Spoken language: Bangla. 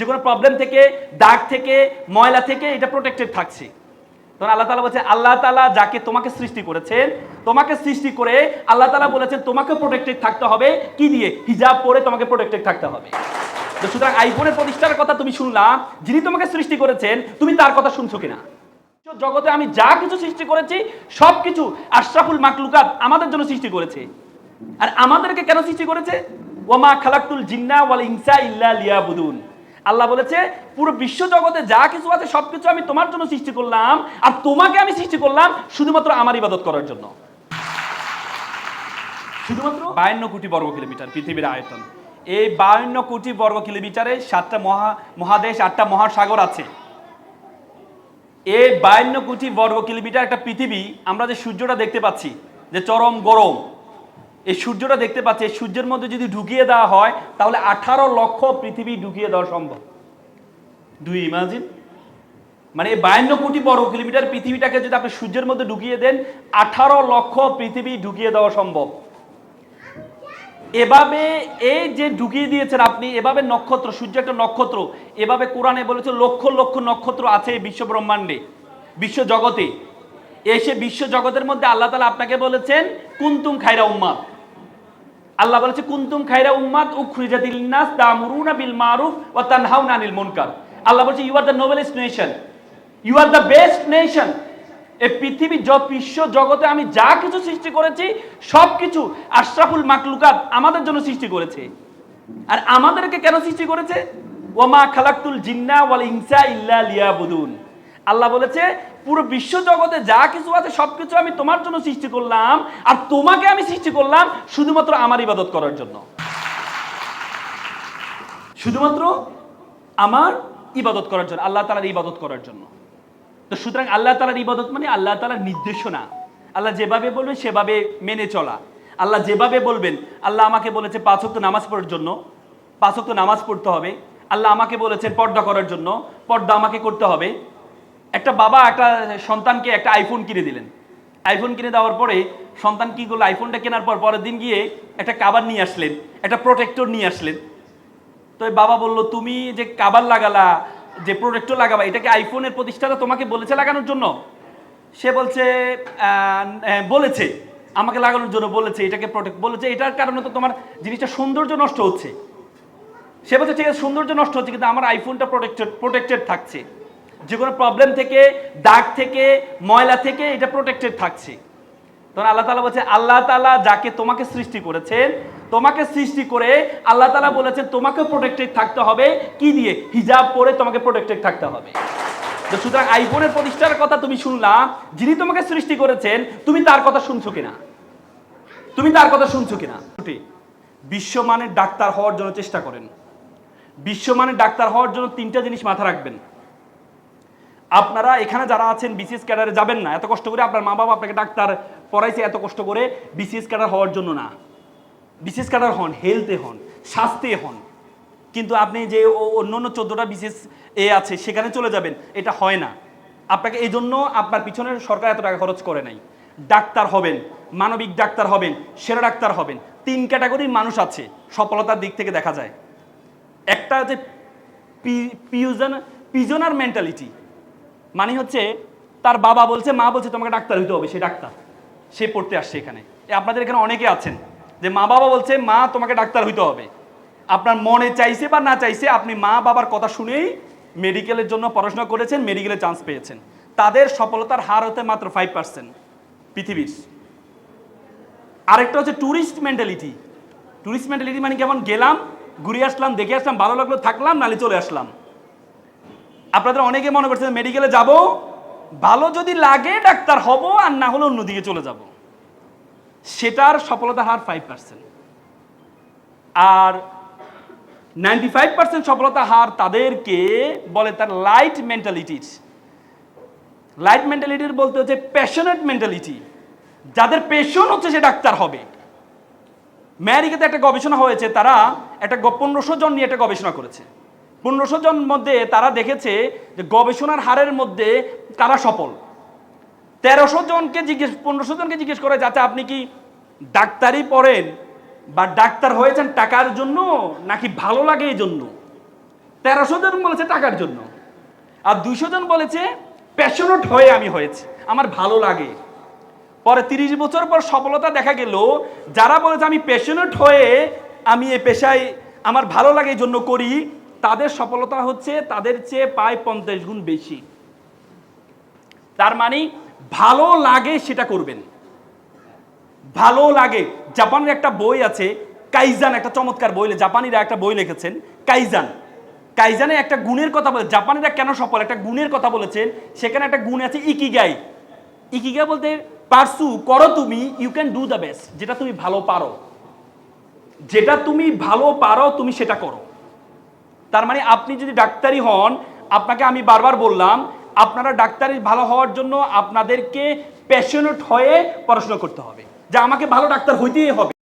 যে কোনো প্রবলেম থেকে, দাগ থেকে, ময়লা থেকে এটা প্রোটেক্টেড থাকছে। তখন আল্লাহ তালা বলছে, আল্লাহ তালা যাকে তোমাকে সৃষ্টি করেছেন, তোমাকে সৃষ্টি করে আল্লাহ তালা বলেছেন তোমাকে প্রোটেক্টেড থাকতে হবে। কি দিয়ে? হিজাব পরে তোমাকে প্রোটেক্টেড থাকতে হবে। তো সুতরাং আইফোনের প্রতিষ্ঠার কথা তুমি শুনলাম, যিনি তোমাকে সৃষ্টি করেছেন, তুমি তার কথা শুনছো কিনা? জগতে আমি যা কিছু সৃষ্টি করেছি সব কিছু আশরাফুল মাকলুকাত আমাদের জন্য সৃষ্টি করেছে। আর আমাদেরকে কেন সৃষ্টি করেছে? ওমা খালাকুল জিন্না ওয়াল ইনসা ইল্লা লিয়াবুদুন। আল্লাহ বলেছে, পুরো বিশ্ব জগতে যা কিছু আছে, সবকিছু আমি তোমার জন্য সৃষ্টি করলাম। আর তোমাকে আমি সৃষ্টি করলাম শুধুমাত্র আমার ইবাদত করার জন্য। শুধুমাত্র বায়ান্ন কোটি বর্গ কিলোমিটার পৃথিবীর আয়তন। এই বায়ান্ন কোটি বর্গ কিলোমিটারে সাতটা মহা, মহাদেশ, আটটা মহাসাগর আছে। এই বায়ান্ন কোটি বর্গ কিলোমিটার একটা পৃথিবী, আমরা যে সূর্যটা দেখতে পাচ্ছি, যে চরম গরম এই সূর্যটা দেখতে পাচ্ছে, এই সূর্যের মধ্যে যদি ঢুকিয়ে দেওয়া হয়, তাহলে আঠারো লক্ষ পৃথিবী ঢুকিয়ে দেওয়া সম্ভব। দুই ইমাজিন মানে বায়ান্ন কোটি বর্গ কিলোমিটার পৃথিবীটাকে যদি আপনি সূর্যের মধ্যে ঢুকিয়ে দেন, আঠারো লক্ষ পৃথিবী ঢুকিয়ে দেওয়া সম্ভব। এভাবে এই যে ঢুকিয়ে দিয়েছেন আপনি, এভাবে নক্ষত্র, সূর্য একটা নক্ষত্র, এভাবে কোরআনে বলেছে লক্ষ লক্ষ নক্ষত্র আছে এই বিশ্ব ব্রহ্মাণ্ডে, বিশ্ব জগতে। এসে বিশ্ব জগতের মধ্যে আল্লাহ তালা আপনাকে বলেছেন, কুন্তুম খাইরা উম্মাদ আল্লাহ বলেছে, কুন্তুম খাইরা উম্মাদ উখরিজাতিল নাস তামুরুনা বিল মারুফ ওয়া তানহাউনা আনিল মুনকার। আল্লাহ বলছে you are the noblest nation you are the best nation এই পৃথিবী জ- বিশ্ব জগতে আমি যা কিছু সৃষ্টি করেছি সব কিছু আশরাফুল মাকলুকাত আমাদের জন্য সৃষ্টি করেছে। আর আমাদেরকে কেন সৃষ্টি করেছে? ওমা খালাকুল জিন্না ওয়াল ইনসা ইল্লা লিয়াবুদুন। আল্লাহ বলেছে, পুরো বিশ্ব জগতে যা কিছু আছে, সবকিছু আমি তোমার জন্য সৃষ্টি করলাম, আর তোমাকে আমি সৃষ্টি করলাম শুধুমাত্র আমার ইবাদত করার জন্য। শুধুমাত্র আমার ইবাদত করার জন্য, আল্লাহ তালার ইবাদত করার জন্য। তো সুতরাং আল্লাহ তালার ইবাদত মানে আল্লাহ তালার নির্দেশনা। আল্লাহ যেভাবে বলবেন, সেভাবে মেনে চলা। আল্লাহ যেভাবে বলবেন, আল্লাহ আমাকে বলেছে, পাঁচ ওয়াক্ত নামাজ পড়ার জন্য। পাঁচ ওয়াক্ত নামাজ পড়তে হবে। আল্লাহ আমাকে বলেছেন, পর্দা করার জন্য। পর্দা আমাকে করতে হবে। একটা বাবা একটা সন্তানকে একটা আইফোন কিনে দিলেন। আইফোন কিনে দেওয়ার পরে সন্তান কি করল? আইফোনটা কেনার পর পরের দিন গিয়ে একটা কাবার নিয়ে আসলেন একটা প্রোটেক্টর নিয়ে আসলেন। তো বাবা বলল তুমি যে কাবার লাগালা যে প্রোটেক্টর লাগাবা এটাকে আইফোনের প্রতিষ্ঠাতা তোমাকে বলেছে লাগানোর জন্য? সে বলছে আহ, বলেছে। আমাকে লাগানোর জন্য বলেছে এটাকে প্রোটেক্ট বলেছে এটার কারণে তো তোমার জিনিসটা সৌন্দর্য নষ্ট হচ্ছে। সে বলছে ঠিক আছে সৌন্দর্য নষ্ট হচ্ছে কিন্তু আমার আইফোনটা প্রোটেক্টেড প্রোটেক্টেড থাকছে। যে কোনো প্রবলেম থেকে, দাগ থেকে, ময়লা থেকে এটা প্রোটেক্টেড থাকছে। তখন আল্লাহ তালা বলছে, আল্লাহ তালা যাকে তোমাকে সৃষ্টি করেছেন, তোমাকে সৃষ্টি করে আল্লাহ তালা বলেছেন তোমাকে প্রোটেক্টেড থাকতে হবে। কি দিয়ে? হিজাব পরে তোমাকে প্রোটেক্টেড থাকতে হবে। তো সুতরাং আইফোনের প্রতিষ্ঠার কথা তুমি শুনলাম যিনি তোমাকে সৃষ্টি করেছেন, তুমি তার কথা শুনছো কিনা? তুমি তার কথা শুনছো কিনা? বিশ্বমানের ডাক্তার হওয়ার জন্য চেষ্টা করেন। বিশ্বমানের ডাক্তার হওয়ার জন্য তিনটা জিনিস মাথা রাখবেন। আপনারা এখানে যারা আছেন বিসিএস ক্যাডারে যাবেন না। এত কষ্ট করে আপনার মা বাবা আপনাকে ডাক্তার পড়াইছে, এত কষ্ট করে বিসিএস ক্যাডার হওয়ার জন্য না। বিসিএস ক্যাডার হন, হেলথে হন, স্বাস্থ্যে হন। কিন্তু আপনি যে অন্য অন্য চোদ্দোটা বিসিএস এ আছে, সেখানে চলে যাবেন, এটা হয় না। আপনাকে এই জন্য আপনার পিছনে সরকার এত টাকা খরচ করে নাই। ডাক্তার হবেন, মানবিক ডাক্তার হবেন, সেরা ডাক্তার হবেন। তিন ক্যাটাগরির মানুষ আছে, সফলতার দিক থেকে দেখা যায়। একটা হচ্ছে পিউজন পিজনার মেন্টালিটি মানে হচ্ছে তার বাবা বলছে, মা বলছে, তোমাকে ডাক্তার হইতে হবে। সে ডাক্তার, সে পড়তে আসছে এখানে। আপনাদের এখানে অনেকে আছেন যে মা বাবা বলছে, মা, তোমাকে ডাক্তার হইতে হবে। আপনার মনে চাইছে বা না চাইছে, আপনি মা বাবার কথা শুনেই মেডিকেলের জন্য পড়াশোনা করেছেন, মেডিকেলে চান্স পেয়েছেন। তাদের সফলতার হার হতে মাত্র ফাইভ পার্সেন্ট পৃথিবীর। আরেকটা হচ্ছে ট্যুরিস্ট মেন্টালিটি ট্যুরিস্ট মেন্টালিটি মানে কেমন? গেলাম, ঘুরে আসলাম, দেখে আসলাম, ভালো লাগল, থাকলাম নালে চলে আসলাম। আপনাদের অনেকে মনে করছেন মেডিকেলে যাব, ভালো যদি লাগে ডাক্তার হব, আর না হলে অন্যদিকে চলে যাব। সেটার সফলতা হার ফাইভ পার্সেন্ট আর নাইনটি ফাইভ পার্সেন্ট সফলতা হার তাদেরকে বলে তার লাইট মেন্টালিটিস লাইট মেন্টালিটির বলতে হচ্ছে প্যাশনেট মেন্টালিটি যাদের পেশন হচ্ছে সে ডাক্তার হবে। ম্যারিকাতে একটা গবেষণা হয়েছে, তারা একটা পনেরোশো জন নিয়ে একটা গবেষণা করেছে। পনেরোশো জন মধ্যে তারা দেখেছে যে গবেষণার হারের মধ্যে কারা সফল। তেরোশো জনকে জিজ্ঞেস, পনেরোশো জনকে জিজ্ঞেস করে যাচ্ছে আপনি কি ডাক্তারি পড়েন বা ডাক্তার হয়েছেন টাকার জন্য নাকি ভালো লাগে এই জন্য? তেরোশো জন বলেছে টাকার জন্য। আর দুইশো জন বলেছে প্যাশনেট হয়ে আমি হয়েছি, আমার ভালো লাগে। পরে তিরিশ বছর পর সফলতা দেখা গেল, যারা বলেছে, আমি প্যাশনেট হয়ে আমি এ পেশায় আমার ভালো লাগে এই জন্য করি। তাদের সফলতা হচ্ছে তাদের চেয়ে পায় পঞ্চাশ গুণ বেশি। তার মানে ভালো লাগে সেটা করবেন। ভালো লাগে। জাপানের একটা বই আছে, কাইজান, একটা চমৎকার বই। জাপানিরা একটা বই লিখেছেন, কাইজান। কাইজানে একটা গুণের কথা বলে জাপানিরা কেন সফল? একটা গুণের কথা বলেছেন, সেখানে একটা গুণ আছে, ইকিগাই। ইকিগাই বলতে, পারসু, করো তুমি you can do the best যেটা তুমি ভালো পারো। যেটা তুমি ভালো পারো, তুমি সেটা করো। তার মানে আপনি যদি ডাক্তারি হন, আপনাকে আমি বারবার বললাম, আপনারা ডাক্তারি ভালো হওয়ার জন্য আপনাদেরকে প্যাশনেট হয়ে পড়াশোনা করতে হবে। যে আমাকে ভালো ডাক্তার হইতেই হবে।